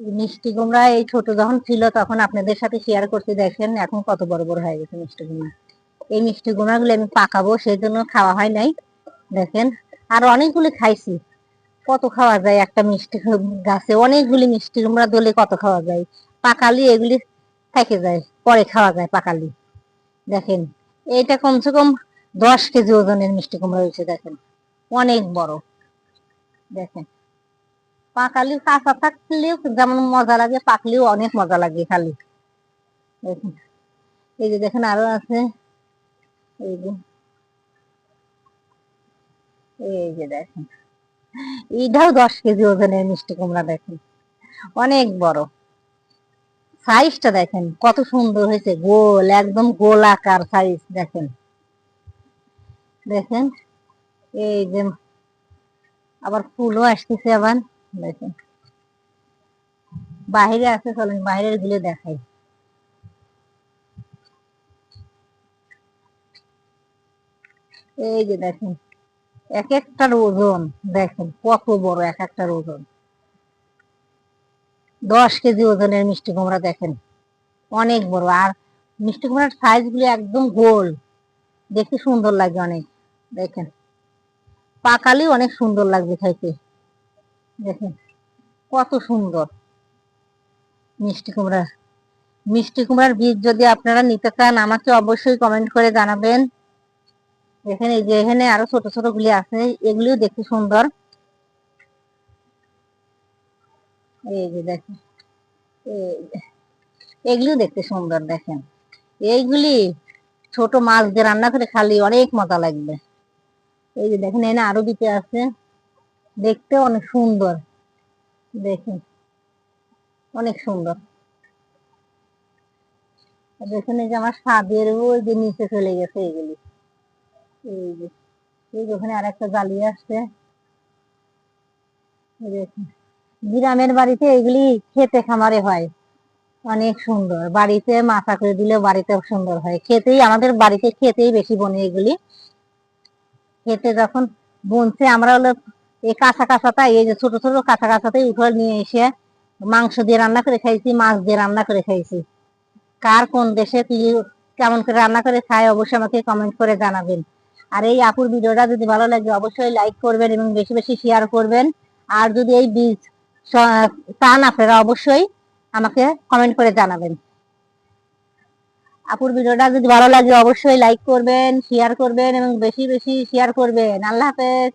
মিষ্টি কুমড়া এই ছোট যখন ছিল তখন আপনাদের সাথে শেয়ার করতে দেখেন এখন কত বড় বড় হয়ে গেছে মিষ্টি কুমড়া। এই মিষ্টি কুমড়া গুলো আমি পাকাবো সেই জন্য খাওয়া হয় নাই, দেখেন। আর অনেকগুলি খাইছি, কত খাওয়া যায় একটা মিষ্টি গাছে, অনেকগুলি মিষ্টি কুমড়া দলে কত খাওয়া যায়। পাকালি এগুলি থেকে যায়, পরে খাওয়া যায় পাকালি, দেখেন। এইটা কমসে কম দশ কেজি ওজনের মিষ্টি কুমড়া হয়েছে, দেখেন। অনেক বড়, দেখেন। পাকালি কাঁচা থাকলেও যেমন মজা লাগে, পাকলেও অনেক মজা লাগে খালি। এই যে দেখেন আরও আছে। এই যে এই যে দেখেন। এইটাও দশ কেজি ওজনের মিষ্টি কুমড়া দেখেন। অনেক বড়। সাইজটা দেখেন, কত সুন্দর হয়েছে। গোল, একদম গোল আকার সাইজ দেখেন। দেখেন, এই যে আবার ফুলও আসতেছে আবার। দেখেন বাহিরে আছে চলেন বাইরেরগুলো দেখাই। এই যে দেখেন, এক একটার ওজন, দেখেন কত বড় এক একটার ওজন। দশ কেজি ওজনের মিষ্টি কুমড়া দেখেন, অনেক বড়। আর মিষ্টি কুমড়ার সাইজগুলো একদম গোল। দেখতে সুন্দর লাগে অনেক, দেখেন। পাকালি অনেক সুন্দর লাগবে খাইতে দেখেন, কত সুন্দর। মিষ্টি কুমড়া মিষ্টি কুমড়ার বীজ যদি আপনারা নিতে চান, আমাকে অবশ্যই কমেন্ট করে জানাবেন। এখানে যে, এখানে আরও ছোট ছোট গুলি আছে, এগুলিও দেখতে সুন্দর। এই যে দেখেন এগুলিও দেখতে সুন্দর, দেখেন। এইগুলি ছোট মাছ দিয়ে রান্না করে খালি অনেক মজা লাগবে। এই যে দেখেন, এখানে আরও দিতে আছে। দেখতে অনেক সুন্দর। দেখেন। অনেক সুন্দর। আর দেখেন এই যে আমার স্বাদের ওই যে নিচে চলে গেছে এগুলি। এই যে, এই ওখানে আরেকটা জালি আসছে। দেখেন। গ্রামের বাড়িতে এগুলি খেতে খামারে হয়। অনেক সুন্দর। বাড়িতে মাথা করে দিলে বাড়িতে সুন্দর হয়। খেতেই, আমাদের বাড়িতে খেতেই বেশি বনে এগুলি। খেতে যখন বনছে, আমরা হলো এই কাঁচা কাঁচাটা এই যে ছোট ছোট কাঁচা কাঁচাতেই উঠে নিয়ে এসে মাংস দিয়ে রান্না করে খাইছি, মাছ দিয়ে রান্না করে খাইছি। কার কোন দেশে কি কেমন করে রান্না করে খায় অবশ্যই আমাকে কমেন্ট করে জানাবেন। আর এই আপুর ভিডিওটা যদি ভালো লাগে অবশ্যই লাইক করবেন এবং বেশি বেশি শেয়ার করবেন। আর যদি এই বীজ চান আপনারা অবশ্যই আমাকে কমেন্ট করে জানাবেন। আপুর ভিডিওটা যদি ভালো লাগে অবশ্যই লাইক করবেন শেয়ার করবেন এবং বেশি বেশি শেয়ার করবেন। আল্লাহ হাফেজ।